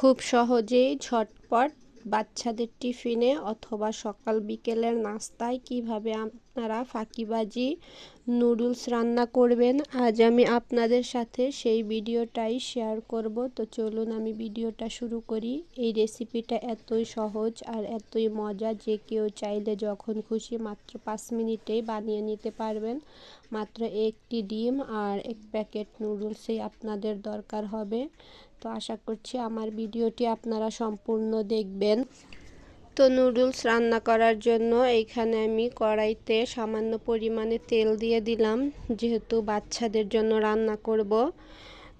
খুব সহজেই ঝটপট বাচ্চাদের টিফিনে অথবা সকাল বিকেলের নাস্তায় কীভাবে আপনারা ফাঁকিবাজি নুডলস রান্না করবেন। আজ আমি আপনাদের সাথে সেই ভিডিওটাই শেয়ার করব। তো চলুন আমি ভিডিওটা শুরু করি। এই রেসিপিটা এতই সহজ আর এতই মজা যে কেউ চাইলে যখন খুশি মাত্র পাঁচ মিনিটেই বানিয়ে নিতে পারবেন। মাত্র একটি ডিম আর এক প্যাকেট নুডলসই আপনাদের দরকার হবে। তো আশা করছি আমার ভিডিওটি আপনারা সম্পূর্ণ দেখবেন। তো নুডলস রান্না করার জন্য এইখানে আমি কড়াইতে সামান্য পরিমাণে তেল দিয়ে দিলাম, যেহেতু বাচ্চাদের জন্য রান্না করব।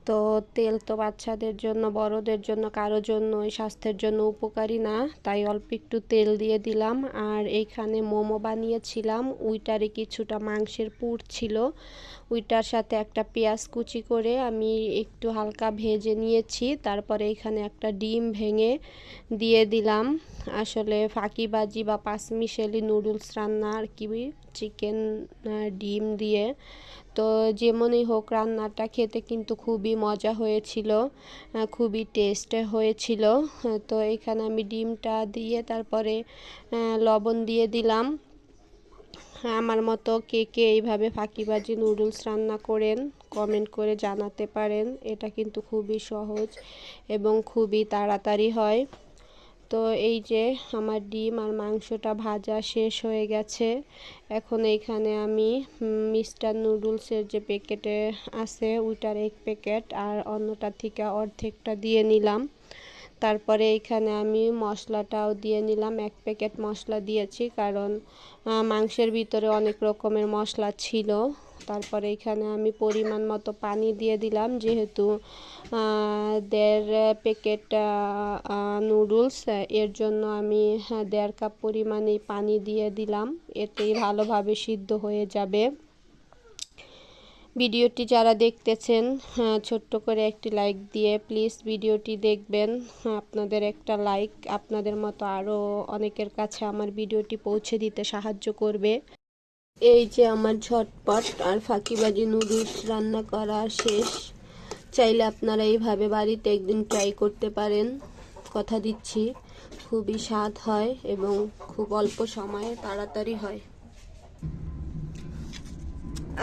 তো তেল তো বাচ্চাদের জন্য, বড়দের জন্য, কারও জন্যই স্বাস্থ্যের জন্য উপকারী না। তাই অল্প একটু তেল দিয়ে দিলাম। আর এইখানে মোমো বানিয়েছিলাম। উইটারে কিছুটা মাংসের পুর ছিল। উইটার সাথে একটা পেঁয়াজ কুচি করে আমি একটু হালকা ভেজে নিয়েছি। তারপরে এখানে একটা ডিম ভেঙে দিয়ে দিলাম। আসলে ফাঁকিবাজি বা পাঁচমিশেলি নুডলস রান্না আর কি, চিকেন ডিম দিয়ে। তো যেমনই হোক, রান্নাটা খেতে কিন্তু খুবই মজা হয়েছিল খুবই টেস্ট হয়েছিল। তো এখানে আমি ডিমটা দিয়ে তারপরে লবণ দিয়ে দিলাম। আমার মতো কে কে এইভাবে ফাঁকিবাজি নুডলস রান্না করেন কমেন্ট করে জানাতে পারেন। এটা কিন্তু খুবই সহজ এবং খুবই তাড়াতাড়ি হয়। তো এই যে আমার ডিম আর মাংসটা ভাজা শেষ হয়ে গেছে। এখন এইখানে আমি মিস্টার নুডলসের যে প্যাকেটে আছে, ওইটার এক প্যাকেট আর অন্যটা থেকে অর্ধেকটা দিয়ে নিলাম। তারপরে এখানে আমি মশলাটাও দিয়ে নিলাম। এক প্যাকেট মশলা দিয়েছি, কারণ মাংসের ভিতরে অনেক রকমের মশলা ছিল। তারপরে এখানে আমি পরিমাণ মতো পানি দিয়ে দিলাম, যেহেতু দেড় প্যাকেট নুডলস, এর জন্য আমি দেড় কাপ পরিমাণে পানি দিয়ে দিলাম। এতেই ভালোভাবে সিদ্ধ হয়ে যাবে। ভিডিওটি যারা দেখতেছেন হ্যাঁ, ছোট্ট করে একটি লাইক দিয়ে প্লিজ ভিডিওটি দেখবেন। আপনাদের একটা লাইক আপনাদের মতো আরও অনেকের কাছে আমার ভিডিওটি পৌঁছে দিতে সাহায্য করবে। এই যে আমার ঝটপট আর ফাঁকিবাজি নুডলস রান্না করা শেষ। চাইলে আপনারা এইভাবে বাড়িতে একদিন ট্রাই করতে পারেন। কথা দিচ্ছি খুবই স্বাদ হয় এবং খুব অল্প সময়ে তাড়াতাড়ি হয়।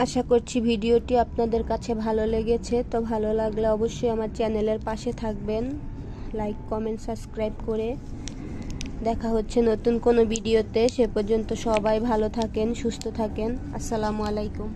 আশা করছি ভিডিওটি আপনাদের কাছে ভালো লেগেছে। তো ভালো লাগলে অবশ্যই আমার চ্যানেলের পাশে থাকবেন। লাইক কমেন্ট সাবস্ক্রাইব করে। দেখা হচ্ছে নতুন কোনো ভিডিওতে। সে পর্যন্ত সবাই ভালো থাকেন, সুস্থ থাকেন। আসসালামু আলাইকুম।